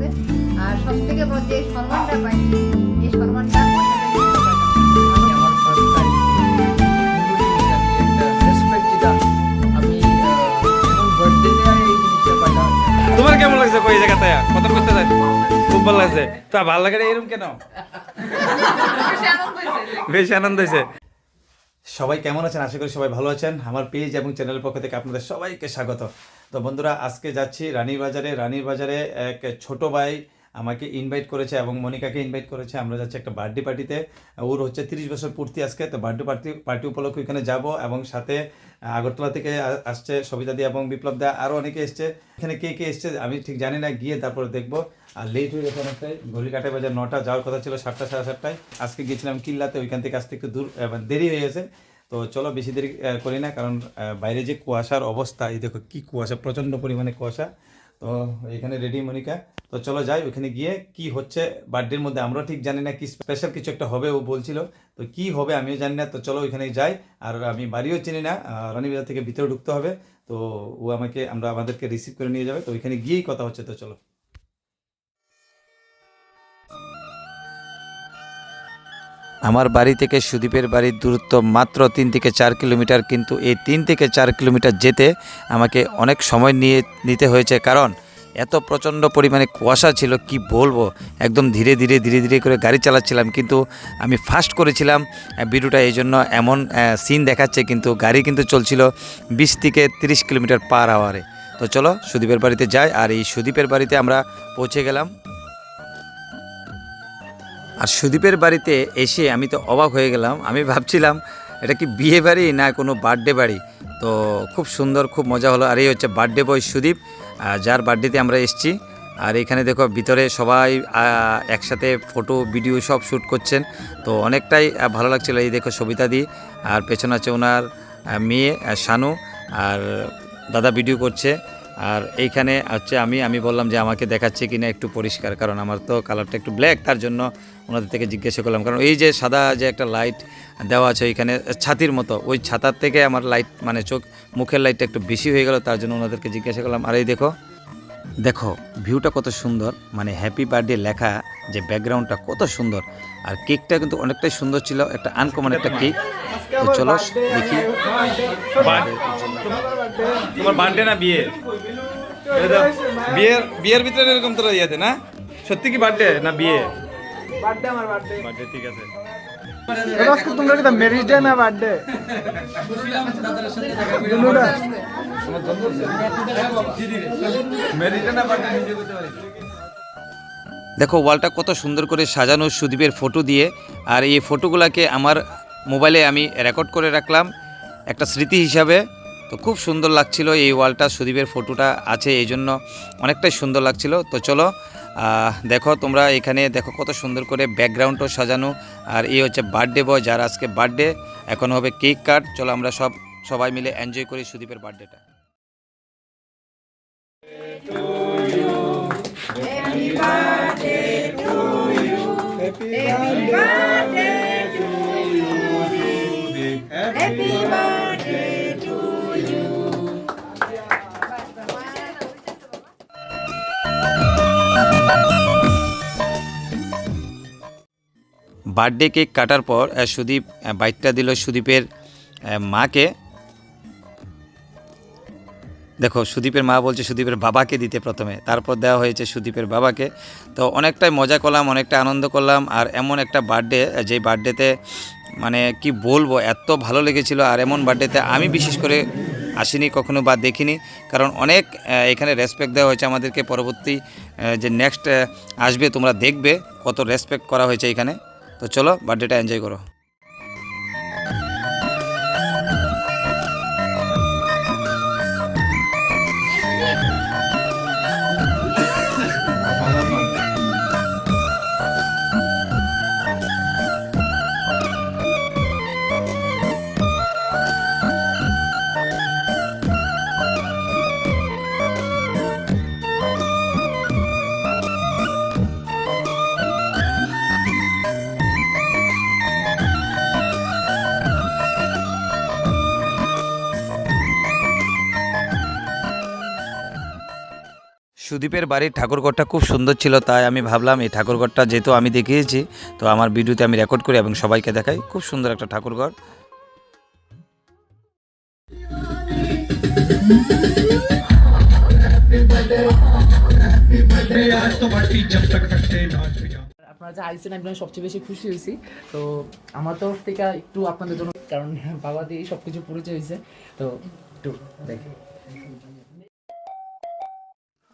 লাগছে আর সব থেকে বড় যে সম্মানটা পাইছি এই সম্মানটা তোমার কেমন লাগছে কই জায়গাতে কত করতে যাই। খুব ভালো লাগছে। তা ভালো লাগে এরকম কেন? বেশি আনন্দ হয়েছে। সবাই কেমন আছেন? আশা করি সবাই ভালো আছেন। আমার পেজ এবং চ্যানেলের পক্ষ থেকে আপনাদের সবাইকে স্বাগত। তো বন্ধুরা, আজকে যাচ্ছি রানীর বাজারে। রানীর বাজারে এক ছোট ভাই আমাকে ইনভাইট করেছে এবং মনিকাকে ইনভাইট করেছে। আমরা যাচ্ছি একটা বার্থডে পার্টিতে ওর হচ্ছে তিরিশ বছর পূর্তি আজকে। তো বার্থডে পার্টি পার্টি উপলক্ষে ওইখানে যাব এবং সাথে আগরতলা থেকে আসছে সবিতা দি এবং বিপ্লব দা। আরও অনেকে এসছে। এখানে কে কে এসছে আমি ঠিক জানি না। গিয়ে তারপরে দেখব। আর লেট হয়ে গেছে অনেকটাই। ঘড়ি কাটে বাজার নটা, যাওয়ার কথা ছিল সাতটা, সাড়ে সাতটায়। আজকে গিয়েছিলাম কিল্লাতে। ওইখান থেকে আসতে একটু দূর মানে দেরি হয়ে গেছে। তো চলো বেশি দেরি করি না, কারণ বাইরে যে কুয়াশার অবস্থা, এই দেখো কি কুয়াশা, প্রচণ্ড পরিমাণে কুয়াশা। তো এখানে রেডি মনিকা। তো চলো যাই, ওখানে গিয়ে কি হচ্ছে বার্থডের মধ্যে আমরা ঠিক জানি না কি স্পেশাল কিছু একটা হবে, ও বলছিল। তো কি হবে আমিও জানি না, তো চলো ওইখানে যাই। আর আমি বাড়িও চিনি না রানীবাজার থেকে ভিতরে ঢুকতে হবে। তো ও আমাকে, আমরা আমাদেরকে রিসিভ করে নিয়ে যাবে। তো ওইখানে গিয়েই কথা হচ্ছে, তো চলো। আমার বাড়ি থেকে সুদীপের বাড়ির দূরত্ব মাত্র তিন থেকে চার কিলোমিটার, কিন্তু এই তিন থেকে চার কিলোমিটার যেতে আমাকে অনেক সময় নিয়ে নিতে হয়েছে, কারণ এত প্রচণ্ড পরিমাণে কুয়াশা ছিল, কি বলব? একদম ধীরে ধীরে ধীরে ধীরে করে গাড়ি চালাচ্ছিলাম, কিন্তু আমি ফাস্ট করেছিলাম ভিডিওটা এই জন্য এমন সিন দেখাচ্ছে, কিন্তু গাড়ি কিন্তু চলছিল বিশ থেকে তিরিশ কিলোমিটার পার আওয়ারে তো চলো সুদীপের বাড়িতে যাই, আর এই সুদীপের বাড়িতে আমরা পৌঁছে গেলাম। আর সুদীপের বাড়িতে এসে আমি তো অবাক হয়ে গেলাম। আমি ভাবছিলাম, এটা কি বিয়ে বাড়ি না কোনো বার্থডে বাড়ি? তো খুব সুন্দর, খুব মজা হলো। আর এই হচ্ছে বার্থডে বয় সুদীপ যার বার্থডেতে আমরা এসেছি। আর এখানে দেখো, ভিতরে সবাই একসাথে ফটো, ভিডিও সব শ্যুট করছেন। তো অনেকটাই ভালো লাগছিল। এই দেখো সবিতা দি, আর পেছনে আছে ওনার মেয়ে শানু, আর দাদা ভিডিও করছে। আর এইখানে হচ্ছে আমি আমি বললাম যে আমাকে দেখাচ্ছে কিনা একটু পরিষ্কার, কারণ আমার তো কালারটা একটু ব্ল্যাক, তার জন্য ওনাদের থেকে জিজ্ঞাসা করলাম। কারণ এই যে সাদা যে একটা লাইট দেওয়া আছে ওইখানে, ছাতির মতো, ওই ছাতার থেকে আমার লাইট মানে চোখ, মুখের লাইটটা একটু বেশি হয়ে গেল, তার জন্য ওনাদেরকে জিজ্ঞাসা করলাম, আর এই দেখো দেখো ভিউটা কত সুন্দর মানে হ্যাপি বার্থডে লেখা, যে ব্যাকগ্রাউন্ডটা কত সুন্দর। আর কেকটা কিন্তু অনেকটাই সুন্দর ছিল, একটা আনকমন একটা কেক তো চলো, দেখি। তোমার বার্থডে না বিয়ে বিয়ের বিয়ের ভিতরে এরকম তোরা ইয়েতে, না? সত্যি কি বার্থডে না বিয়ে বার্থডে আমার বার্থডে বার্থডে ঠিক আছে। আজকে তোমরা কি ম্যারেজ ডে না বার্থডে দেখো ওয়ালটা কত সুন্দর করে সাজানো সুদীপের ফটো দিয়ে। আর এই ফটোগুলোকে আমার মোবাইলে আমি রেকর্ড করে রাখলাম একটা স্মৃতি হিসাবে। তো খুব সুন্দর লাগছিল এই ওয়ালটা সুদীপের ফটোটা আছে এই জন্য অনেকটাই সুন্দর লাগছিল। তো চলো দেখো তোমরা এখানে দেখো কত সুন্দর করে ব্যাকগ্রাউন্ডও সাজানো আর এই হচ্ছে বার্থডে বয় যার আজকে বার্থডে এখন হবে কেক কাট চলো আমরা সব সবাই মিলে এনজয় করি সুদীপের বার্থডেটা Happy birthday বার্থডে কেক কাটার পর সুদীপ বাইকটা দিল সুদীপের মাকে। দেখো, সুদীপের মা বলছে সুদীপের বাবাকে দিতে প্রথমে, তারপর দেওয়া হয়েছে সুদীপের বাবাকে। তো অনেকটাই মজা করলাম, অনেকটা আনন্দ করলাম, আর এমন একটা বার্থডে যেই বার্থডেতে মানে কি বলব, এত ভালো লেগেছিল, আর এমন বার্থডেতে আমি বিশেষ করে আসিনি, কখনো বা দেখিনি। কারণ অনেক এখানে রেসপেক্ট দেওয়া হয়েছে আমাদেরকে, পরবর্তী যে নেক্সট আসবে, তোমরা দেখবে কত রেসপেক্ট করা হয়েছে এখানে। তো চলো বার্থডেটা এনজয় করো। সুদীপের বাড়ির ঠাকুরঘরটা খুব সুন্দর ছিল, তাই আমি ভাবলাম এই ঠাকুরঘরটা যেহেতু আমি দেখিয়েছি, তো আমার ভিডিওতে আমি রেকর্ড করি এবং সবাইকে দেখাই। খুব সুন্দর একটা ঠাকুরঘর। আপনারা যে আইসেন আমি সবচেয়ে বেশি খুশি হয়েছি। তো আমার তরফ থেকে একটু আপনাদের জন্য, কারণ বাবা দিয়ে সব কিছু পরিচয় হয়েছে। তো একটু দেখি।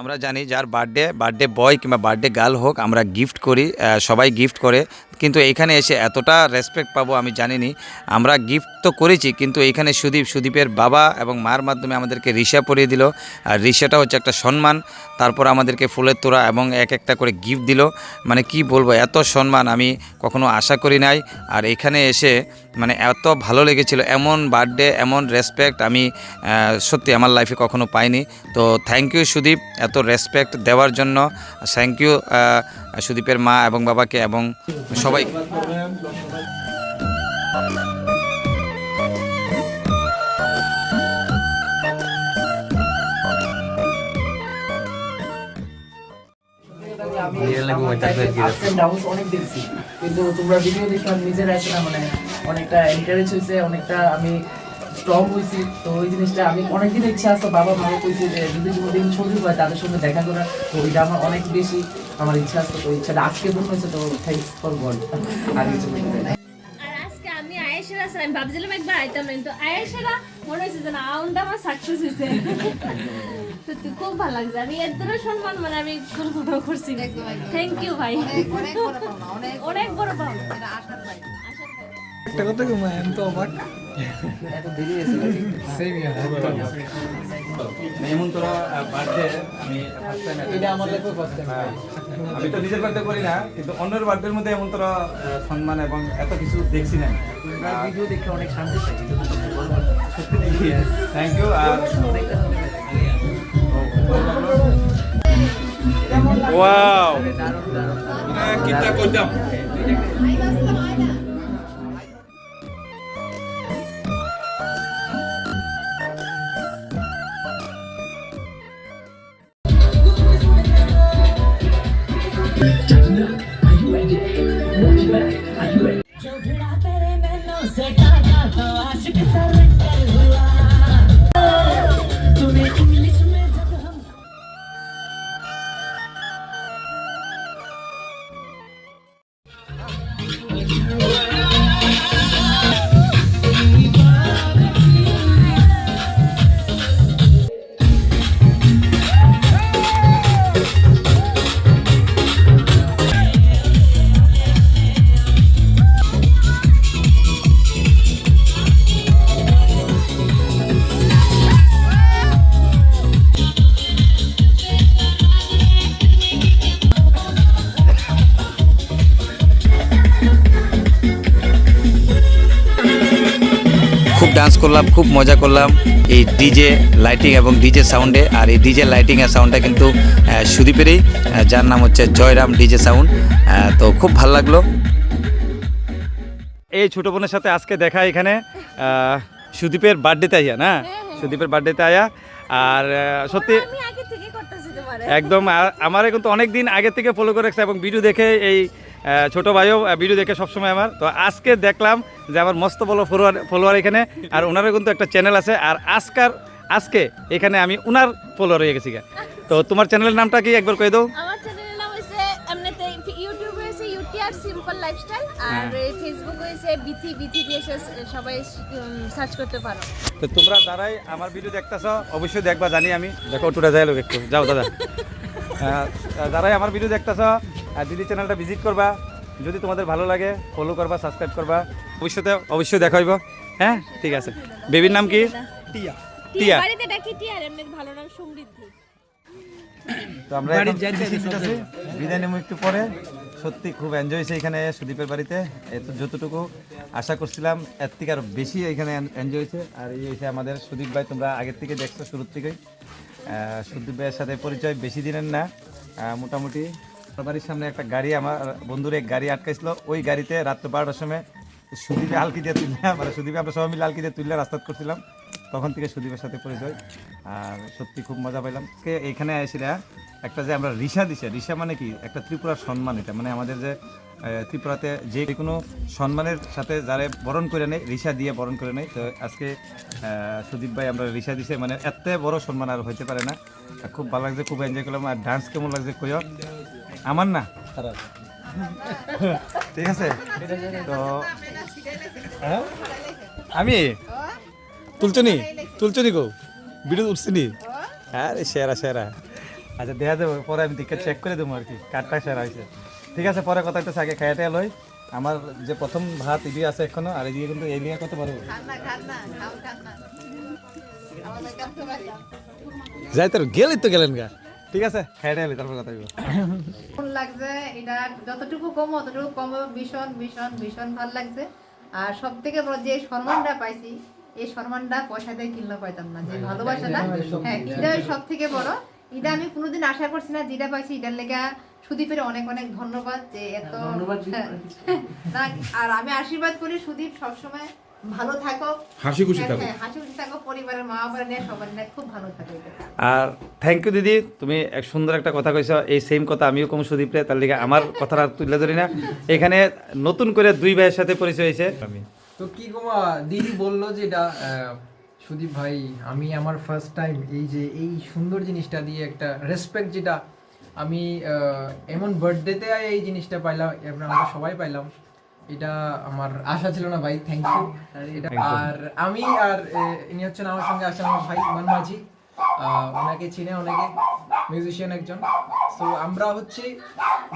আমরা জানি যার বার্থডে বার্থডে বয় কিংবা বার্থডে গার্ল হোক, আমরা গিফট করি সবাই গিফট করে। কিন্তু এখানে এসে এতটা রেসপেক্ট পাবো আমি জানিনি। আমরা গিফট তো করেছি, কিন্তু এখানে সুদীপ, সুদীপের বাবা এবং মার মাধ্যমে আমাদেরকে রিসা পরিয়ে দিল। আর রিসাটা হচ্ছে একটা সম্মান, তারপর আমাদেরকে ফুলের তোড়া এবং এক একটা করে গিফট দিল। মানে কি বলব, এত সম্মান আমি কখনো আশা করি নাই। আর এখানে এসে মানে এত ভালো লেগেছিল, এমন বার্থডে এমন রেসপেক্ট আমি সত্যি আমার লাইফে কখনো পাইনি। তো থ্যাংক ইউ সুদীপ, এত রেসপেক্ট দেওয়ার জন্য। থ্যাংক ইউ সুদীপের মা এবং বাবাকে এবং সবাই কিন্তু তোমরা ভিডিও নিজের আছে না মানে অনেকটা এনকারেজ হয়েছে অনেকটা আমি স্ট্রং হয়েছি। তো ওই জিনিসটা আমি অনেকদিন ইচ্ছা আছে বাবা কইছে যে যদি কোনোদিন সুযোগ হয় তাদের সঙ্গে দেখা করার। তো ওইটা আমার অনেক বেশি আমার ইচ্ছা আছে তো ইচ্ছাটা আজকে পূর্ণ হয়েছে তো থ্যাংকস ফর গড আর কিছু বলতে চাই না। আর আজকে আমি আয়েশেরা আমি ভাবছিলাম একবার আইতাম না কিন্তু আয়েশেরা মনে হয়েছে যে না আউন্ডা আমার সাকসেস হয়েছে। সত্যি খুব ভালো লাগছে। আমি এত সম্মান মানে আমি কল্পনা করছি। থ্যাংক ইউ ভাই। অনেক বড় পাওনা অনেক অনেক বড় পাওনা। আশার বাইরে আশার বাইরে। এত হয়েছে এমন তোরা বার্থডে আমি করতে আমি তো নিজের বার্থডে করি না কিন্তু অন্যের বার্থডের মধ্যে এমন তোরা সম্মান এবং এত কিছু দেখছি না। ভিডিও দেখে অনেক শান্তি পাই থ্যাংক ইউ আর ওয়াও কিতা কইতাম? ডান্স করলাম খুব মজা করলাম। এই ডিজে লাইটিং এবং ডিজে সাউন্ডে আর এই ডিজে লাইটিং এর সাউন্ডটা কিন্তু সুদীপেরই যার নাম হচ্ছে জয়রাম ডিজে সাউন্ড তো খুব ভালো লাগল। এই ছোট বোনের সাথে আজকে দেখা এখানে। সুদীপের বার্থডেতে আইয়া না? সুদীপের বার্থডেতে আয়া। আর সত্যি আমি আগে থেকে করতেছি তোমার। একদম আমারে কিন্তু অনেক দিন আগে থেকে ফলো করে রাখছে এবং ভিডিও দেখে এই ছোট ভাইও ভিডিও দেখে সবসময় আমার। তো আজকে দেখলাম যে আমার মস্ত বলো ফলোয়ার ফলোয়ার এখানে। আর ওনারও কিন্তু একটা চ্যানেল আছে। আর আজকার আজকে এখানে আমি ওনার ফলোয়ার হয়ে গেছি। তো তোমার চ্যানেলের নামটা কি একবার কয়ে দাও? আমার চ্যানেলের নাম হইছে এমনিতে ইউটিউবে হইছে ইউটিআর সিম্পল লাইফস্টাইল আর ফেসবুক হইছে বিথি বিথি দিয়ে সবাই সার্চ করতে পারো। তো তোমরা যারাই আমার ভিডিও দেখতেছ অবশ্যই দেখবা জানি আমি। দেখো টুটা যাই লোক একটু। যাও দাদা। যারাই আমার ভিডিও দেখতেছ দিদি চ্যানেলটা ভিজিট করবা। যদি তোমাদের ভালো লাগে ফলো করবা সাবস্ক্রাইব করবা। ভবিষ্যতে অবশ্যই দেখা হইব। হ্যাঁ? ঠিক আছে। বেবির নাম কি? টিয়া। টিয়া। বাড়িতে ডাকি টিয়ার এমনি ভালো নাম সমৃদ্ধি তো আমরা বিদায় নেব একটু পরে। সত্যি খুব এনজয় হয়েছে এখানে সুদীপের বাড়িতে। এত যতটুকু আশা করছিলাম এর থেকে আরও বেশি এখানে এনজয় হয়েছে। আর এই হয়েছে আমাদের সুদীপ ভাই তোমরা আগের থেকে দেখছ শুরুর থেকেই। সুদীপ ভাইয়ের সাথে পরিচয় বেশি দিনের না। মোটামুটি বাড়ির সামনে একটা গাড়ি আমার বন্ধুর এক গাড়ি আটকাইছিল। ওই গাড়িতে রাত্র বারোটার সময় সুদীপে আলকি দিয়ে তুললাম মানে সুদীপে আমরা সবাই মিলে আলকি দিয়ে তুললে রাস্তা করছিলাম তখন থেকে সুদীপের সাথে পরিচয়। আর সত্যি খুব মজা পাইলাম। এখানে এসেরা একটা যে আমরা রিসা দিছে, রিসা মানে কি? একটা ত্রিপুরার সম্মান এটা। মানে আমাদের যে ত্রিপুরাতে যে কোনো সম্মানের সাথে যারা বরণ করে নেয়, রিসা দিয়ে বরণ করে নেয়। তো আজকে সুদীপ ভাই আমরা রিসা দিছে। মানে এত বড় সম্মান আর হইতে পারে না। খুব ভালো লাগছে, খুব এনজয় করলাম। আর ডান্স কেমন লাগছে কইও? আমার না? ঠিক আছে। তো হ্যাঁ? আমি? তুলছনি তুলছনি গো? ভিডিও উঠছিনি আরে সেরা সেরা। আচ্ছা দেখা দেবো পরে আমি দিকে চেক করে দেবো আর কি কাঠটা সেরা হয়েছে। ঠিক আছে পরে কথা একটু আগে খাইতে লই। আমার যে প্রথম ভাত এদিকে আছে এখনও আর এদিকে কিন্তু এই নিয়ে কত পারব যাই তোর গেলে তো গেলেন গা। ঠিক আছে? খাইতে এলি তারপর কথা বলব কেমন লাগছে এটা যতটুকু কম অতটুকু কম ভীষণ ভীষণ ভীষণ ভালো লাগছে। আর সব থেকে বড় যে সম্মানটা পাইছি এই সম্মানটা পয়সা দিয়ে কিনলে পাইতাম না যে ভালোবাসাটা হ্যাঁ এটাই সব থেকে বড়। এটা আমি কোনোদিন আশা করছি না যেটা পাইছি এটার লেগা সুদীপের অনেক অনেক ধন্যবাদ যে এত ধন্যবাদ হ্যাঁ। না আর আমি আশীর্বাদ করি সুদীপ সবসময়। ভালো থাকো। হাসি খুশি হ্যাঁ, থাকো। হ্যাঁ, হাসি খুশি থাকো। পরিবারের মা বাবা নিয়ে সবার নিয়ে খুব ভালো থাকো আর থ্যাংক ইউ দিদি তুমি এক সুন্দর একটা কথা কইছো। এই সেম কথা আমিও কম সুদীপরে তার লিগে আমার কথাটা আর তুলে ধরি না। এখানে নতুন করে দুই ভাইয়ের সাথে পরিচয় হয়েছে। আমি। তো কি গোমা দিদি বলল যে এটা সুদীপ ভাই আমি আমার ফার্স্ট টাইম এই যে এই সুন্দর জিনিসটা দিয়ে একটা রেসপেক্ট যেটা আমি এমন বার্থডেতে এই জিনিসটা পাইলাম আমরা সবাই পাইলাম। এটা আমার আশা ছিল না ভাই থ্যাংক ইউ এটা আর আমি আর ইনি হচ্ছেন আমার সঙ্গে আসেন আমার ভাই মান মাঝি ওনাকে চিনে অনেকে মিউজিশিয়ান একজন। তো আমরা হচ্ছে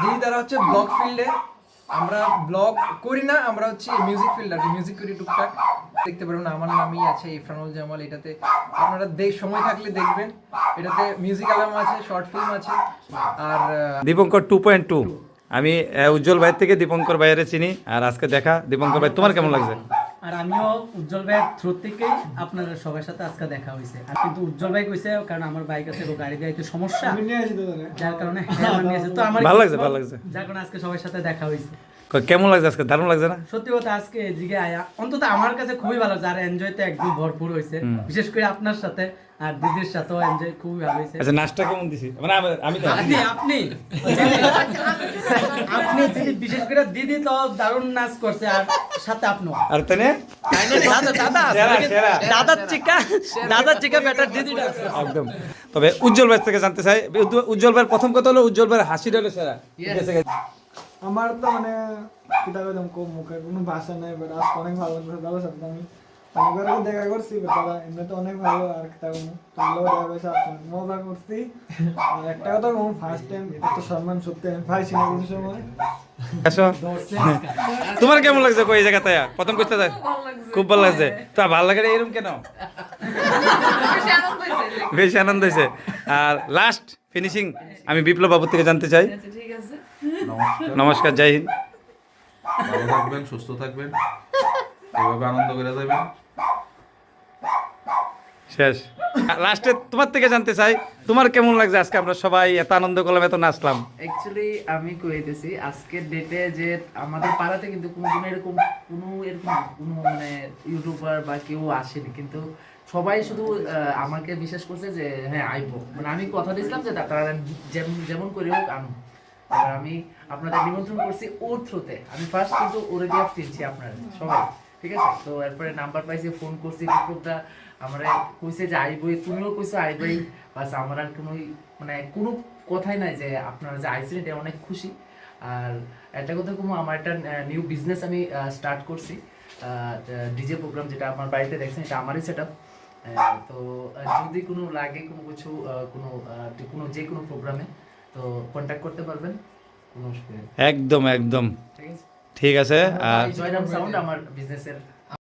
দিদি তারা হচ্ছে ব্লগ ফিল্ডে আমরা ব্লগ করি না আমরা হচ্ছে মিউজিক ফিল্ড আর মিউজিক করি টুকটাক। দেখতে পারবেন আমার নামই আছে ইফরানুল জামাল এটাতে আপনারা দেখ সময় থাকলে দেখবেন। এটাতে মিউজিক অ্যালবাম আছে শর্ট ফিল্ম আছে। আর দীপঙ্কর টু পয়েন্ট টু আমি আহ, উজ্জ্বল ভাই থেকে দীপঙ্কর ভাইয়ের চিনি আর আজকে দেখা। দীপঙ্কর ভাই তোমার কেমন লাগছে? আর আমিও উজ্জ্বল ভাইয়ের থ্রু থেকেই আপনাদের সবার সাথে আজকে দেখা হয়েছে। আর কিন্তু উজ্জ্বল ভাই কইছে কারণ আমার বাইক আছে ও গাড়ি দিয়ে সমস্যা। যার কারণে হ্যাঁ। তো আমার ভালো লাগছে, ভালো লাগছে। যার কারণে আজকে সবার সাথে দেখা হয়েছে। কেমন লাগছে আজকে? দারুণ লাগছে না? সত্যি কথা আজকে এদিকে আয়া। অন্তত আমার কাছে খুবই ভালো লাগছে আর এনজয় তো একদম ভরপুর হয়েছে। বিশেষ করে আপনার সাথে আর দিদির সাথেও এনজয় খুবই ভালো হয়েছে। আচ্ছা নাচটা কেমন দিছি? মানে আমি- আমি আপনি আপনি? বিশেষ করে দিদি তো দারুণ নাচ করছে আর সাথে আপনিও আর তেনে দাদা। দাদার চিকা দাদার চিকা বেটার দিদি একদম। তবে উজ্জ্বল ভাই থেকে জানতে চাই উজ্জ্বল- ভাইয়ের প্রথম কথা হলো উজ্জ্বল ভাইয়ের হাসিটা হলো সেরা। আমার তো মানে কিতা কইতাম মুখে কোনো ভাষা নাই বাট আজকে অনেক ভালো লাগছে সাথে আমি অনেকবার দেখা করছি তারা এমনি তো অনেক ভালো আর তোমরাও দেখা মজা করছি। আর একটা কথা কম ফার্স্ট টাইম এত সম্মান সত্যি আমি পাইছি না কোনো সময়। তোমার কেমন লাগছে? কই জায়গাতে প্রথম করতে যায় খুব ভালো লাগছে। তা ভালো লাগে এরকম কেন? বেশি আনন্দ হয়েছে। আর লাস্ট ফিনিশিং আমি বিপ্লব বাবুর থেকে জানতে চাই। নমস্কার জয় হিন্দ। ভালো থাকবেন সুস্থ থাকবেন। এভাবে আনন্দ করে যাবেন। শেষ। লাস্টে তোমার থেকে জানতে চাই, তোমার কেমন লাগছে আজকে? আমরা সবাই এত আনন্দ করলাম, এত নাচলাম। অ্যাকচুয়ালি আমি কইতেছি, আজকের ডেটে যে আমাদের পাড়াতে কিন্তু কোনো দিন এরকম, কোনো এরকম কোনো মানে ইউটিউবার বা কেউ আসেনি। কিন্তু সবাই শুধু আমাকে বিশ্বাস করছে যে হ্যাঁ আইবো। মানে আমি কথা দিয়েছিলাম যে তারা যেমন যেমন করে হোক আনো এবার আমি আপনাদের নিমন্ত্রণ করছি ওর থ্রুতে। আমি ফার্স্ট কিন্তু অলরেডি দিয়ে চিনছি আপনারা, সবাই। ঠিক আছে? তো এরপরে নাম্বার পাইছি ফোন করছি বিপ্লবটা আমরা কইছে যে আইবই তুমিও কইছো আইবই বাস আমার আর কোনো মানে কোনো কথাই নাই যে আপনারা যে আইসেন এটা অনেক খুশি। আর একটা কথা কোনো আমার একটা নিউ বিজনেস আমি স্টার্ট করছি। ডিজে প্রোগ্রাম যেটা আমার বাড়িতে দেখছেন এটা আমারই সেট তো যদি কোনো লাগে কোনো কিছু কোনো কোনো যে কোনো প্রোগ্রামে তো কন্ট্যাক্ট করতে পারবেন। কোনো। একদম একদম। ঠিক আছে? ঠিক আছে আর জয়রাম সাউন্ড আমার বিজনেসের